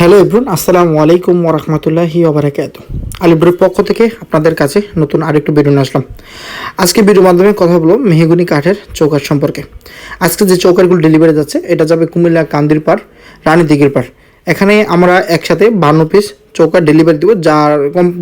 Hello এব্রুন আসসালামু আলাইকুম ওরহমতুল্লাহি ওবরাকাত আলিব্রুর পক্ষ থেকে আপনাদের কাছে নতুন আরেকটু ভিডিও নিয়ে আসলাম। আজকে ভিডিওর মাধ্যমে কথা বলব মেহগুনি কাঠের চৌকার সম্পর্কে। আজকে যে চৌকারগুলো ডেলিভারি যাচ্ছে, এটা যাবে কুমিল্লা কান্দির রানী দিঘির পার এখানে আমরা একসাথে বান্ন পিস চৌকাঠ ডেলিভারি দেবো, যার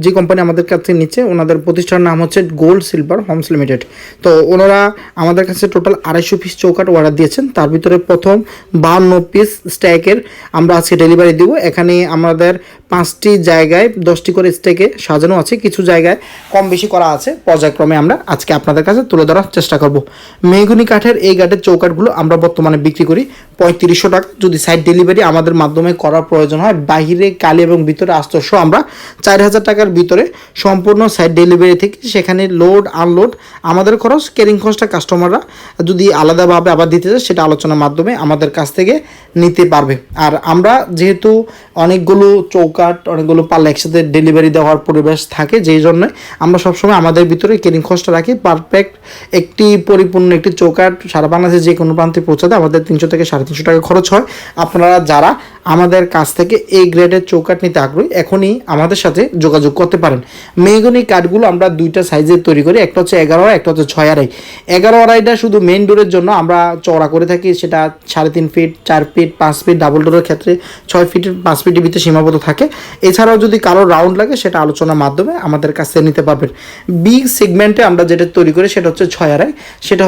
যে কোম্পানি আমাদের কাছে নিচ্ছে, ওনাদের প্রতিষ্ঠানের নাম হচ্ছে গোল্ড সিলভার হোমস লিমিটেড তো ওনারা আমাদের কাছে টোটাল আড়াইশো পিস চৌকাঠ অর্ডার দিয়েছেন। তার ভিতরে প্রথম বান্ন পিস স্ট্যাকের আমরা আজকে ডেলিভারি দেবো। এখানে আমাদের পাঁচটি জায়গায় দশটি করে স্ট্যাকে সাজানো আছে। কিছু জায়গায় কম বেশি করা আছে। পর্যায়ক্রমে আমরা আজকে আপনাদের কাছে তুলে ধরার চেষ্টা করব। মেহগুনি কাঠের এই কাঠের চৌকাঠগুলো আমরা বর্তমানে বিক্রি করি পঁয়ত্রিশশো টাকা। যদি সাইড ডেলিভারি আমাদের মাধ্যমে করার প্রয়োজন হয়, বাইরে কালি এবং ভিতরে আস্তস্য আমরা চার হাজার টাকার ভিতরে সম্পূর্ণ সাইড ডেলিভারি থেকে সেখানে লোড আনলোড আমাদের খরচ কেরিং খরচটা কাস্টমাররা যদি আলাদাভাবে আবার দিতে চায় সেটা আলোচনার মাধ্যমে আমাদের কাছ থেকে নিতে পারবে। আর আমরা যেহেতু অনেকগুলো চৌকাট অনেকগুলো পাল্লা একসাথে ডেলিভারি দেওয়ার পরিবেশ থাকে, যেই জন্য আমরা সবসময় আমাদের ভিতরে কেরিং খরচটা রাখি। পারফেক্ট একটি পরিপূর্ণ একটি চৌকাট সারা বাংলাদেশে যে কোনো প্রান্তে পৌঁছাতে আমাদের তিনশো থেকে সাড়ে তিনশো টাকা খরচ হয়। আপনারা যারা আমাদের কাছ থেকে এই গ্রেডের চৌকাট নিতে আগ্রহী এখনই আমাদের সাথে যোগাযোগ করতে পারেন। মেহগনি কাঠগুলো আমরা দুইটা সাইজের তৈরি করি, একটা হচ্ছে এগারো আড়াই, একটা হচ্ছে ছয় আড়াই। এগারো আড়াইটা শুধু মেইন ডোরের জন্য আমরা চওড়া করে থাকি, সেটা সাড়ে তিন ফিট চার ফিট পাঁচ ফিট ডাবল ডোরের ক্ষেত্রে ছয় ফিট পাঁচ ফিটের ভিতরে সীমাবদ্ধ থাকে। এছাড়াও যদি কারও রাউন্ড লাগে, সেটা আলোচনার মাধ্যমে আমাদের কাছ থেকে নিতে পারবেন। বিগ সেগমেন্টে আমরা যেটা তৈরি করি, সেটা হচ্ছে ছয় আড়াই। সেটা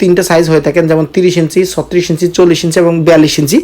তিনটা সাইজ হয়ে থাকেন যেমন তিরিশ ইঞ্চি, ছত্রিশ ইঞ্চি, চল্লিশ ইঞ্চি এবং বিয়াল্লিশ ইঞ্চি।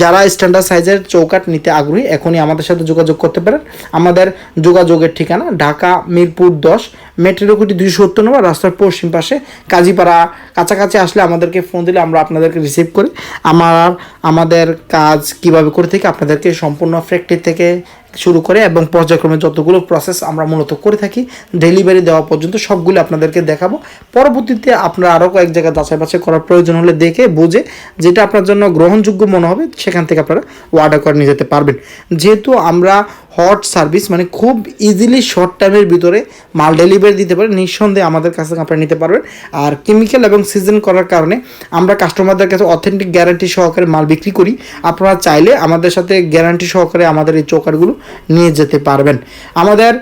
যারা স্ট্যান্ডার্ড সাইজের চৌকাট নিতে আগ্রহী, এখনই আমাদের সাথে যোগাযোগ করতে পারেন। আমাদের যোগাযোগের ঠিকানা ঢাকা মিরপুর দশ, মেট্রো কোটি দুইশো সত্তর নম্বর, রাস্তার পশ্চিম পাশে। কাজীপাড়া কাছাকাছি আসলে আমাদেরকে ফোন দিলে আমরা আপনাদেরকে রিসিভ করি। আমার, আমাদের কাজ কীভাবে করে থাকি আপনাদেরকে সম্পূর্ণ ফ্যাক্টরি থেকে শুরু করে এবং পর্যায়ক্রমে যতগুলো প্রসেস আমরা মূলত করে থাকি ডেলিভারি দেওয়া পর্যন্ত সবগুলো আপনাদেরকে দেখাবো। পরবর্তীতে আপনারা আরও কয়েক জায়গায় যাচাই বাছাই করার প্রয়োজন হলে দেখে বুঝে যেটা আপনার জন্য গ্রহণযোগ্য মনে হবে, সেখান থেকে আপনারা অর্ডার করে নিয়ে যেতে পারবেন। যেহেতু আমরা হট সার্ভিস মানে খুব ইজিলি শর্ট টাইমের ভিতরে মাল ডেলিভারি দিতে পারে। নিঃসন্দেহে আমাদের কাছ থেকে আপনারা নিতে পারবেন। আর কেমিক্যাল এবং সিজন করার কারণে আমরা কাস্টমারদের কাছে অথেন্টিক গ্যারান্টি সহকারে মাল বিক্রি করি। আপনারা চাইলে আমাদের সাথে গ্যারান্টি সহকারে আমাদের এই চৌকারগুলো নিয়ে যেতে পারবেন। আমাদের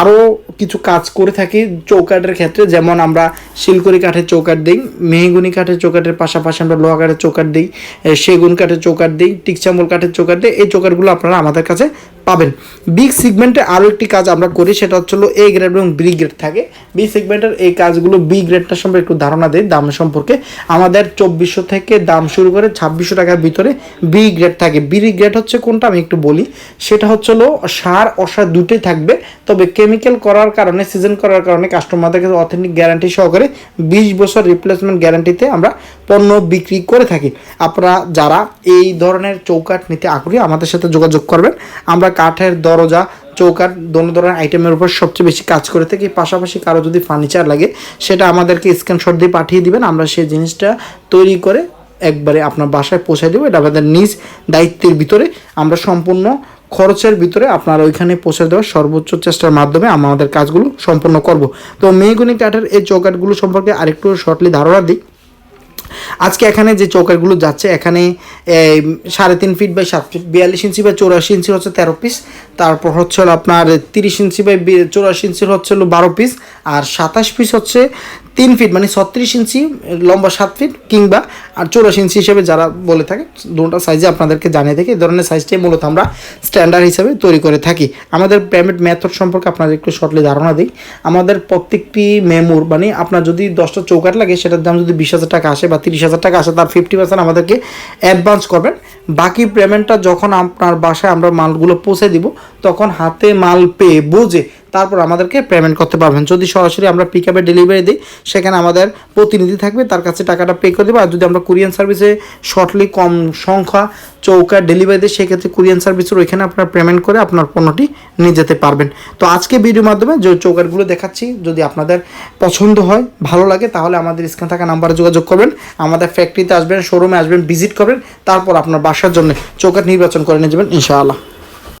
আরও কিছু কাজ করে থাকি চৌকাটের ক্ষেত্রে, যেমন আমরা শিলকড়ি কাঠের চৌকাট দিই, মেহগুনি কাঠের চৌকাটের পাশাপাশি আমরা লোহা কাঠের চৌকাট দিই সেগুন কাঠের চৌকাট দিই টিকচাম্বল কাঠের চৌকাট দিই, এই চৌকাটগুলো আপনারা আমাদের কাছে পাবেন। বিগ সেগমেন্টে আরও একটি কাজ আমরা করি, সেটা হচ্ছে এ গ্রেড এবং বি গ্রেড থাকে। বি সেগমেন্টের এই কাজগুলো বি গ্রেডটার সম্পর্কে একটু ধারণা দেয় দাম সম্পর্কে। আমাদের চব্বিশশো থেকে দাম শুরু করে ছাব্বিশশো টাকার ভিতরে বি গ্রেড থাকে। বি গ্রেড হচ্ছে কোনটা আমি একটু বলি, সেটা হচ্ছে হলো সার অসার দুটোই থাকবে, তবে কেমিক্যাল করার কারণে সিজন করার কারণে কাস্টমারদের কাছে অথেন্টিক গ্যারান্টি সহকারে বিশ বছর রিপ্লেসমেন্ট গ্যারান্টিতে আমরা পণ্য বিক্রি করে থাকি। আপনারা যারা এই ধরনের চৌকাঠ নিতে আগ্রহী, আমাদের সাথে যোগাযোগ করবেন। আমরা কাঠের দরজা, চৌকাঠ, দোনো ধরনের আইটেমের উপর সবচেয়ে বেশি কাজ করে থাকি। পাশাপাশি কারও যদি ফার্নিচার লাগে, সেটা আমাদেরকে স্ক্রিনশট দিয়ে পাঠিয়ে দিবেন। আমরা সেই জিনিসটা তৈরি করে একবারে আপনার বাসায় পৌঁছে দেবো। এটা আমাদের নিজ দায়িত্বের ভিতরে। আমরা সম্পূর্ণ খরচের ভিতরে আপনার ওইখানে পৌঁছে দেওয়ার সর্বোচ্চ চেষ্টার মাধ্যমে আমাদের কাজগুলো সম্পূর্ণ করব। তো মেহগুনি কাঠের এই চৌকাটগুলো সম্পর্কে আরেকটু শর্টলি ধারণা দিই। আজকে এখানে যে চৌকাটগুলো যাচ্ছে, এখানে সাড়ে তিন ফিট বাই সাত ফিট বিয়াল্লিশ ইঞ্চি বাই চৌরাশি ইঞ্চি হচ্ছে তেরো পিস তারপর হচ্ছে আপনার তিরিশ ইঞ্চি বাই চৌরাশি ইঞ্চির হচ্ছে হলো বারো পিস আর সাতাশ পিস হচ্ছে তিন ফিট মানে ছত্রিশ ইঞ্চি, লম্বা সাত ফিট কিংবা আর চৌরাশি ইঞ্চি হিসেবে যারা বলে থাকে, দুটা সাইজে আপনাদেরকে জানিয়ে থাকি। এই ধরনের সাইজটাই মূলত আমরা স্ট্যান্ডার্ড হিসাবে তৈরি করে থাকি। আমাদের পেমেন্ট মেথড সম্পর্কে আপনাদের একটু শর্টলি ধারণা দিই। আমাদের প্রত্যেকটি মেমোর মানে আপনার যদি দশটা চৌকাট লাগে, সেটার দাম যদি বিশ হাজার টাকা আসে বা তিরিশ হাজার টাকা আসে, তার ফিফটি পার্সেন্ট আমাদেরকে অ্যাডভান্স করবেন। বাকি পেমেন্টটা যখন আপনার বাসায় আমরা মালগুলো পৌঁছে দিব, তখন হাতে মাল পেয়ে বুঝে তারপর আমাদেরকে পেমেন্ট করতে পারবেন। যদি সরাসরি আমরা পিক আপে ডেলিভারি দিই, সেখানে আমাদের প্রতিনিধি থাকবে, তার কাছে টাকাটা পে করে দেবো। আর যদি আমরা কুরিয়ান সার্ভিসে শর্টলি কম সংখ্যা চৌকা ডেলিভারি দিই, সেক্ষেত্রে কুরিয়ান সার্ভিসের ওইখানে আপনার পেমেন্ট করে আপনার পণ্যটি নিয়ে যেতে পারবেন। তো আজকে ভিডিওর মাধ্যমে যে চৌকারগুলো দেখাচ্ছি, যদি আপনাদের পছন্দ হয়, ভালো লাগে, তাহলে আমাদের স্ক্রিনে থাকা নাম্বারে যোগাযোগ করবেন। আমাদের ফ্যাক্টরিতে আসবেন শোরুমে আসবেন ভিজিট করবেন, তারপর আপনার বাসার জন্য চৌকাট নির্বাচন করে নিয়ে যাবেন, ইনশাআল্লাহ।